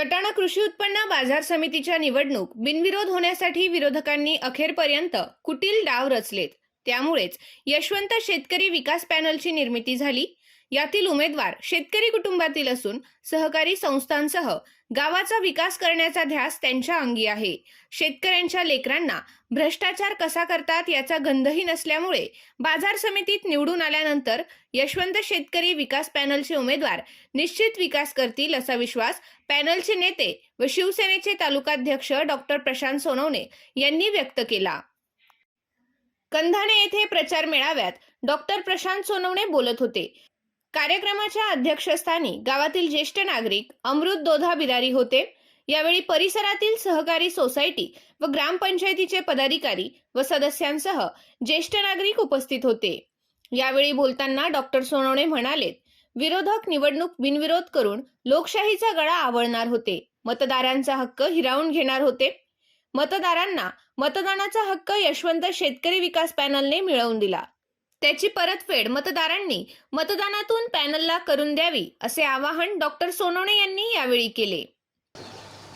सटाणा कृषी उत्पन्न बाजार समितीच्या निवडणूक बिनविरोध होण्यासाठी विरोधकांनी अखेरपर्यंत कुटील डाव रचलेत. त्यामुळेच यशवंत शेतकरी विकास पॅनलची निर्मिती झाली. यातील उमेदवार शेतकरी कुटुंबातील असून सहकारी संस्थांसह गावाचा विकास करण्याचा ध्यास त्यांच्या अंगी आहे. शेतकऱ्यांच्या लेकरांना भ्रष्टाचार कसा करतात याचा गंधही नसल्यामुळे बाजार समितीत निवडून आल्यानंतर यशवंत शेतकरी विकास पॅनलचे उमेदवार निश्चित विकास करतील असा विश्वास पॅनलचे नेते व शिवसेनेचे तालुकाध्यक्ष डॉक्टर प्रशांत सोनवणे यांनी व्यक्त केला. कंधाणे येथे प्रचार मेळाव्यात डॉक्टर प्रशांत सोनवणे बोलत होते. कार्यक्रमाच्या अध्यक्षस्थानी गावातील ज्येष्ठ नागरिक अमृत दोधा बिरारी होते. यावेळी परिसरातील सहकारी सोसायटी व ग्रामपंचायतीचे पदाधिकारी व सदस्यांसह ज्येष्ठ नागरिक उपस्थित होते. यावेळी बोलताना डॉक्टर सोनवणे म्हणालेत विरोधक निवडणूक बिनविरोध करून लोकशाहीचा गळा आवळणार होते. मतदारांचा हक्क हिरावून घेणार होते. मतदारांना मतदानाचा हक्क यशवंत शेतकरी विकास पॅनलने मिळवून दिला. त्याची परतफेड मतदारांनी मतदानातून पॅनलला करून द्यावी असे आवाहन डॉक्टर सोनवणे यांनी यावेळी केले.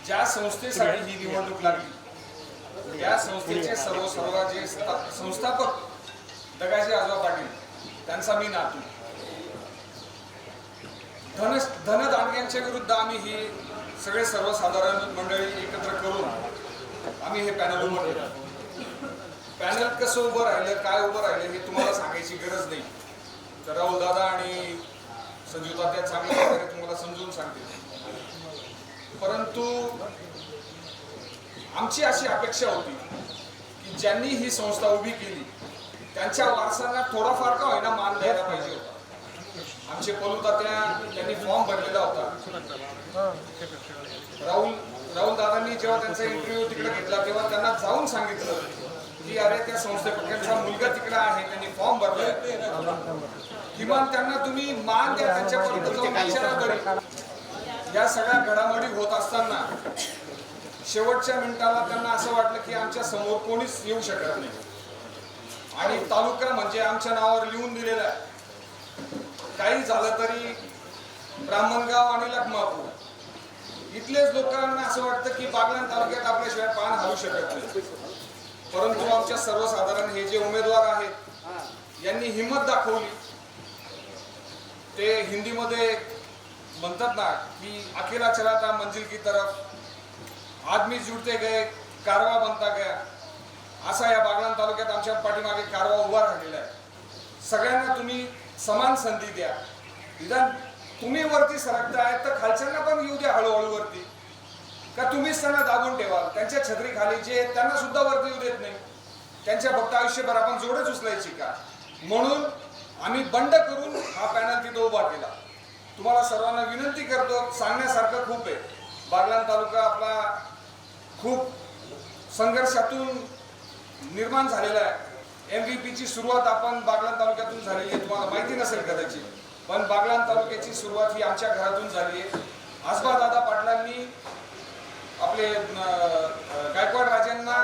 ज्या संस्थेसाठी ही निवडणूक लागली या संस्थेचे सर्व सर्व जे संस्थापक दगाजी आजवा पाटील त्यांचा मी नातू. धन धनदांडग्यांच्या विरुद्ध आम्ही ही सगळे सर्वसाधारण मंडळी एकत्र करून आम्ही हे पॅनल उभं केलं पॅनल कसं उभं राहिलं काय उभं राहिलं हे तुम्हाला सांगायची गरज नाही. तर राहुल दादा आणि संजू तात्या चांगल्या प्रकारे तुम्हाला समजून सांगतील परंतु आमची अशी अपेक्षा होती की ज्यांनी ही संस्था उभी केली त्यांच्या वारसांना थोडाफार का होईना मान द्यायला पाहिजे होता. आमचे पलू तात्या त्यांनी फॉर्म भरलेला होता. राहुल राहुल दादांनी जेव्हा त्यांचा इंटरव्ह्यू तिकडे घेतला तेव्हा त्यांना जाऊन सांगितलं की अरे त्या संस्थेपेक्षा मुलगा तिकडे आहे त्यांनी फॉर्म भरलाय. किमान त्यांना तुम्ही मान द्या त्यांच्यापर्यंत जाऊन विचारा तरी या सगळ्या घडामोडी होत असताना शेवटच्या मिनिटाला त्यांना असं वाटलं की आमच्यासमोर कोणीच येऊ शकत नाही. आणि तालुका म्हणजे आमच्या नावावर लिहून दिलेला आहे. काही झालं तरी ब्राह्मणगाव आणि लखमापूर. इथलेच लोकांना असं वाटतं की बागलाण तालुक्यात आपल्याशिवाय पान हलू शकत नाही. परंतु आमच्या सर्वसाधारण हे जे उमेदवार आहेत यांनी हिंमत दाखवली. ते हिंदीमध्ये म्हणतात ना की अकेला चला था मंजिल की तरफ आदमी जुड़ते गए कारवा बनता गया. असा या बागलाण तालुक्यात आमच्या पाठीमागे कारवा उभा राहिलेला आहे. सगळ्यांना तुम्ही समान संधी द्या. निदान तुम्ही वरती सरकताय तर खालच्यांना पण येऊ द्या हळूहळू वरती. का तुम्हीच त्यांना दाबून ठेवाल? त्यांच्या छत्रीखाली जे त्यांना सुद्धा वरती येऊ देत नाही. त्यांच्या फक्त आयुष्यभर आपण जोडच उचलायची का? म्हणून आम्ही बंड करून हा पॅनल तिथं उभा केला. तुम्हाला सर्वांना विनंती करतो सांगण्यासारखं खूप आहे. बागलाण तालुका आपला खूप संघर्षातून निर्माण झालेला आहे. एम व्ही पीची सुरुवात आपण बागलाण तालुक्यातून झालेली आहे तुम्हाला माहिती नसेल कदाचित. पण बागलाण तालुक्याची सुरुवात ही आमच्या घरातून झाली आहे. आसबा दादा पाटलांनी आपले गायकवाड राजांना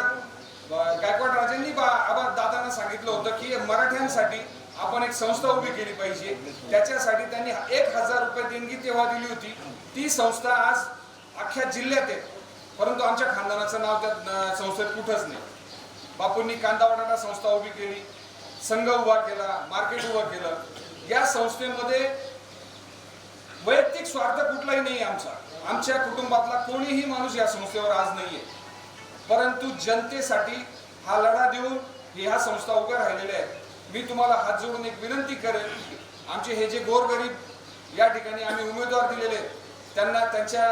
गायकवाड राजांनी बा आबा दादांना सांगितलं होतं की मराठ्यांसाठी आपण एक संस्था उभी केली पाहिजे. त्याच्यासाठी त्यांनी एक हजार रुपये देणगी तेव्हा दिली होती. ती संस्था आज अख्ख्या जिल्ह्यात आहे. परंतु आमच्या खानदानाचं नाव त्या संस्थेत कुठंच नाही. बापूंनी कांदा बटाटा संस्था उभी केली संघ उभा केला मार्केट उभं केलं. या संस्थेमध्ये वैयक्तिक स्वार्थ कुठलाही नाही आमचा. आमच्या कुटुंबातला कोणीही माणूस या संस्थेवर आज नाहीये. परंतु जनतेसाठी हा लढा देऊन ह्या संस्था उभ्या राहिलेल्या आहेत मी तुम्हाला हात जोडून एक विनंती करेन आमचे हे जे गोरगरीब या ठिकाणी आम्ही उमेदवार दिलेले आहेत त्यांना त्यांच्या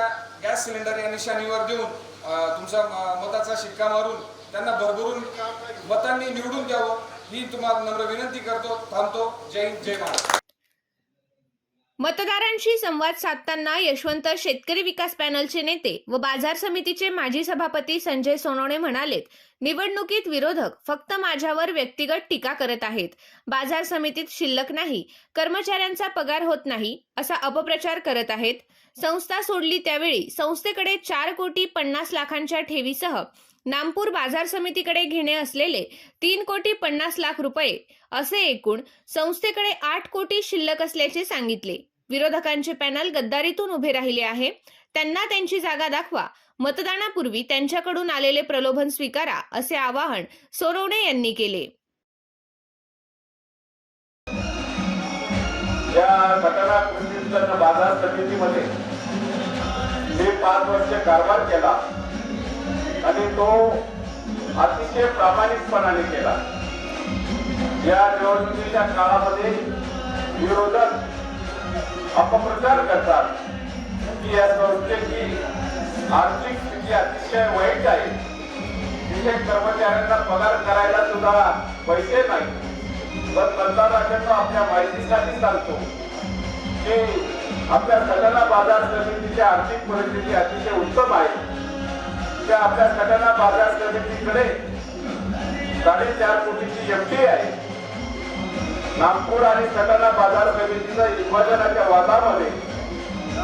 गॅस सिलेंडर या निशाणीवर देऊन तुमचा मताचा शिक्का मारून त्यांना भरभरून मतांनी निवडून द्यावं ही तुम्हाला नम्र विनंती करतो थांबतो. जय हिंद जय महाराज मतदारांशी संवाद साधताना यशवंत शेतकरी विकास पॅनलचे नेते व बाजार समितीचे माजी सभापती संजय सोनवणे म्हणालेत निवडणुकीत विरोधक फक्त माझ्यावर व्यक्तिगत टीका करत आहेत. बाजार समितीत शिल्लक नाही कर्मचाऱ्यांचा पगार होत नाही असा अपप्रचार करत आहेत. संस्था सोडली त्यावेळी संस्थेकडे चार कोटी पन्नास लाखांच्या ठेवीसह नामपूर बाजार समितीकडे घेणे असलेले तीन कोटी पन्नास लाख रुपये असे एकूण संस्थेकडे आठ कोटी शिल्लक असल्याचे सांगितले. विरोधकांचे पॅनल गद्दारीतून उभे राहिले आहे. त्यांना त्यांची जागा दाखवा. मतदानापूर्वी त्यांच्याकडून आलेले प्रलोभन स्वीकारा असे आवाहन सोनवणे यांनी केले. या घटना कृषी उत्पन्न बाजार समितीमध्ये मी पाच वर्ष कारभार केला. आणि तो अतिशय प्रामाणिकपणाने केला. या निवडणुकीच्या काळामध्ये विरोधक अपप्रचार करतात. की या संस्थेची आर्थिक स्थिती अतिशय वाईट आहे. तिथे कर्मचाऱ्यांना पगार करायला सुद्धा पैसे नाही पण मतदारांना आपल्या माहितीसाठी सांगतो की आपल्या सगळ्यांना बाजार समितीची आर्थिक परिस्थिती अतिशय उत्तम आहे. त्या आपल्या सटाणा बाजार समितीकडे साडेचार कोटीची एफडी आहे. नागपूर आणि सटाणा बाजार समितीचा विभाजनाच्या वादामध्ये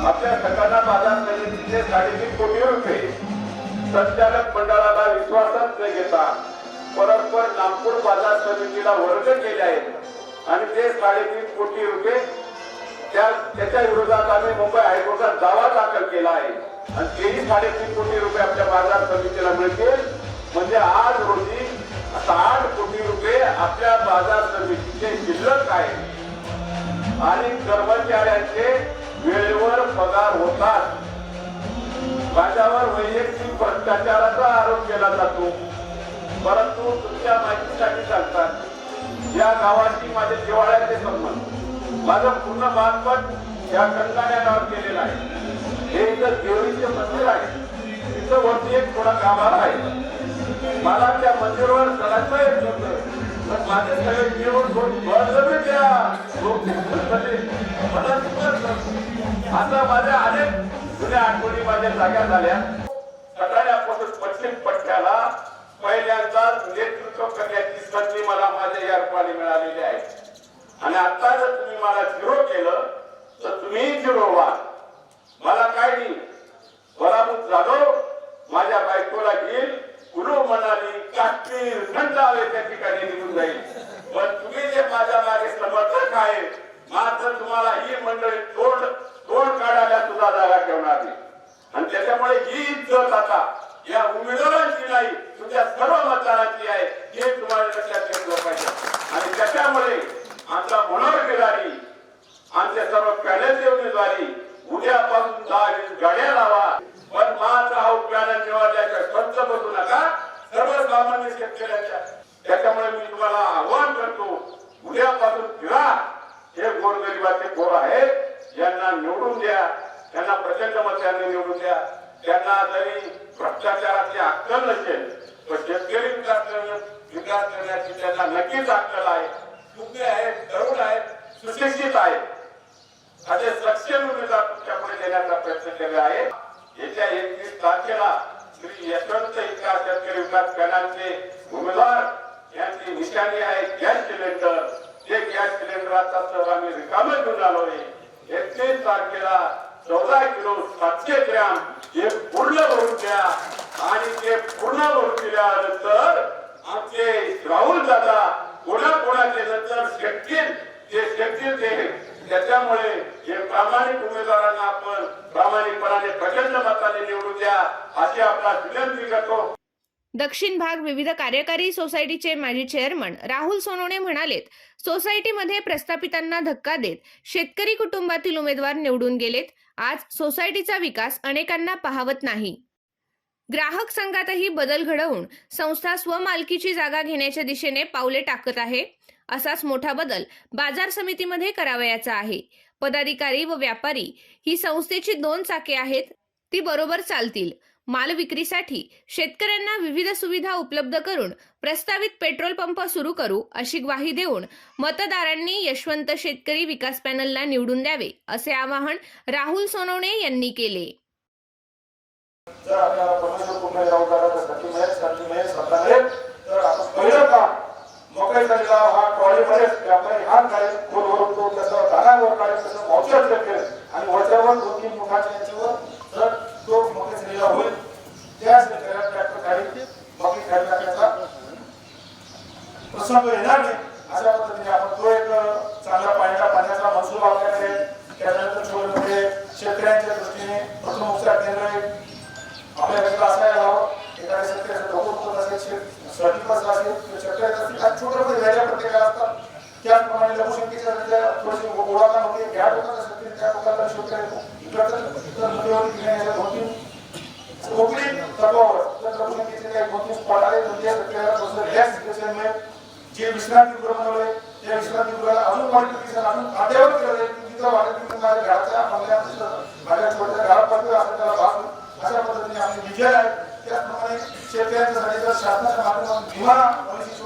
आपल्या सटाणा बाजार समितीचे साडेतीन कोटी रुपये संचालक मंडळाला विश्वासात न घेता परस्पर नागपूर बाजार समितीला वर्ग केले आहेत. आणि ते साडेतीन कोटी रुपये त्या त्याच्या विरोधात आम्ही मुंबई हायकोर्टात दावा दाखल केला आहे. आणि तेही साडेतीन कोटी रुपये आपल्या बाजार समितीला मिळतील. म्हणजे आज रोजी आता आठ कोटी रुपये आपल्या बाजार समितीचे शिल्लक आहे. आणि कर्मचाऱ्यांचे वेळेवर पगार होतात. माझ्यावर वैयक्तिक भ्रष्टाचाराचा आरोप केला जातो. परंतु तुमच्या माहितीसाठी सांगतात या गावाशी माझे जिवाळ्याचे संबंध. माझं पूर्ण बालपण या कंगाण्यावर केलेलं आहे. हे देवीचे मंदिर आहे. तिथं वरती एक थोडा गाभारा आहे. मला त्या मंदिरावर चढायचं येत नव्हतं पण माझे सगळे मिळून दोन बळजबरी त्या मला आता माझ्या अनेक जुन्या आठवणी माझ्या जाग्या झाल्या. कटाण्यापासून पश्चिम पट्ट्याला पहिल्यांदा नेतृत्व करण्याची संधी मला माझ्या या रूपाने मिळालेली आहे. आणि आता जर तुम्ही मला झिरो केलं तर तुम्ही झिरो व्हा. मला काय नाही. पराभूत झालो माझ्या बायकोला घेईल कुलू म्हणाली काश्मीर थंडावे त्या ठिकाणी निघून जाईल. पण तुम्ही जे माझ्या मागे समर्थक आहे मात्र तुम्हाला ही मंडळी तोंड तोंड काढायला सुद्धा जागा ठेवणार नाही. आणि त्याच्यामुळे ही इज्जत आता या उमेदवारांची नाही तुमच्या सर्व मतदारांची आहे हे तुम्हाला लक्षात घेतलं पाहिजे. आणि त्याच्यामुळे आमचा मनोरगिरारी आमच्या सर्व पॅनलची उमेदवारी उद्यापासून आपण गाड्या लावा. पण मात्र हा जेव्हा निवडल्याच्या स्वच्छ बसू नका सर्वसामान्य शेतकऱ्याच्या त्याच्यामुळे मी तुम्हाला आव्हान करतो उद्यापासून फिरा हे गोरगरिबाचे गोर आहेत यांना निवडून द्या. त्यांना प्रचंड मतांनी निवडून द्या. त्यांना जरी भ्रष्टाचाराची अक्कल नसेल पण शेतकरी विकास विकास करण्याची त्यांना नक्कीच अक्कल आहे. तुमचे आहेत तरुण आहेत सुशिक्षित आहेत. असे सक्षम उमेदवार तुमच्यापुढे देण्याचा प्रयत्न केला आहे. येत्या एकवीस तारखेला श्री यशवंत इतका शेतकरी विकास पॅनलचे उमेदवार यांची निशाणी आहे. Gas cylinder. ते गॅस सिलेंडर आता सर आम्ही रिकामे घेऊन आलोय एकतीस तारखेला चौदा किलो सातशे ग्रॅम हे पूर्ण भरून द्या आणि ते पूर्ण भरून दिल्यानंतर आमचे राहुल दादा कोणा कोणाचे नंतर शेतकील ते शेतकील ते त्याच्यामुळे हे प्रामाणिक उमेदवारांना आपण प्रामाणिकपणाने प्रचंड मताने निवडून द्या अशी आपला विनंती करतो. दक्षिण भाग विविध कार्यकारी सोसायटीचे माजी चेअरमन राहुल सोनोने म्हणालेत सोसायटीमध्ये प्रस्थापितांना धक्का देत शेतकरी कुटुंबातील उमेदवार निवडून गेलेत आज सोसायटीचा विकास अनेकांना पाहवत नाही. ग्राहक संघातही बदल घडवून संस्था स्वमालकीची जागा घेण्याच्या दिशेने पावले टाकत आहे. असाच मोठा बदल बाजार समितीमध्ये करावयाचा आहे. पदाधिकारी व व्यापारी ही संस्थेची दोन चाके आहेत ती बरोबर चालतील. माल विक्रीसाठी शेतकऱ्यांना विविध सुविधा उपलब्ध करून प्रस्तावित पेट्रोल पंप सुरू करू अशी ग्वाही देऊन मतदारांनी यशवंत शेतकरी विकास पॅनलला निवडून द्यावे असे आवाहन राहुल सोनवणे यांनी केले. जर आपल्याला परमेश्वर मकई तलाव हा ट्रॉलीमध्ये व्यापारी हात काढेल खोलवरून तो त्याचं दानावर काढेल त्याचं औषध करेल आणि वरच्यावर दोन तीन मुखाच्या याच्यावर जर तो मकई झालेला होईल त्या शेतकऱ्याला ट्रॅक्टर काढी मकई काढी टाकण्याचा प्रसंग येणार नाही. अशा पद्धतीने आपण तो एक चांगला पाण्याचा पाण्याचा महसूल आपल्याकडे त्याच्यानंतर छोटे शेतकऱ्यांच्या दृष्टीने प्रथम उपचार केंद्र आहे आपल्याकडे असायला हवं. एखाद्या शेतकऱ्याचं डोकं असेल शेत सर्टिफिकेट असेल किंवा असेल काही छोटे मोठे व्याजा प्रत्येकाला असतात. त्याचप्रमाणे लघुशंकेच्या थोडीशी ओळखा होते. घ्या लोकांना शक्य त्या लोकांना शेतकरी इकडचं इतर कोकणी तत्वावर. जर लघुशंकेचे काही दोन स्पॉट आले तर त्या शेतकऱ्याला थोडंसं रिलॅक्स सिच्युएशन मिळेल जे विश्रांतीगृह बनवले त्या अजून अजून केलं जाईल. तिथं वाटत की माझ्या घराच्या बंगल्यात माझ्या छोट्या घरात असं त्याला अशा पद्धतीने आम्ही विजय आहे. त्याचप्रमाणे शेतकऱ्यांच्यासाठी जर शासनाच्या माध्यमातून विमा पॉलिसी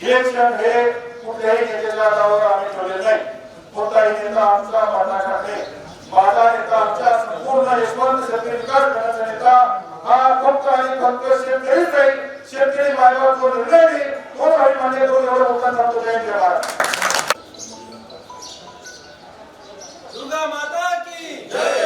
हे क्षण हे कुठल्याही नेत्याच्या हातावर आम्ही ठेवले नाही. कोणताही नेता आमचा पाठलाग नाही माझा नेता आमच्या संपूर्ण यशवंत शेतकरी विकास करण्याचा नेता हा फक्त आणि फक्त शेतकरीच राहील शेतकरी मार्गावर जो निर्णय देईल तो आम्ही मान्य करू एवढं मोठा सांगतो जय जय दुर्गा माता की जय!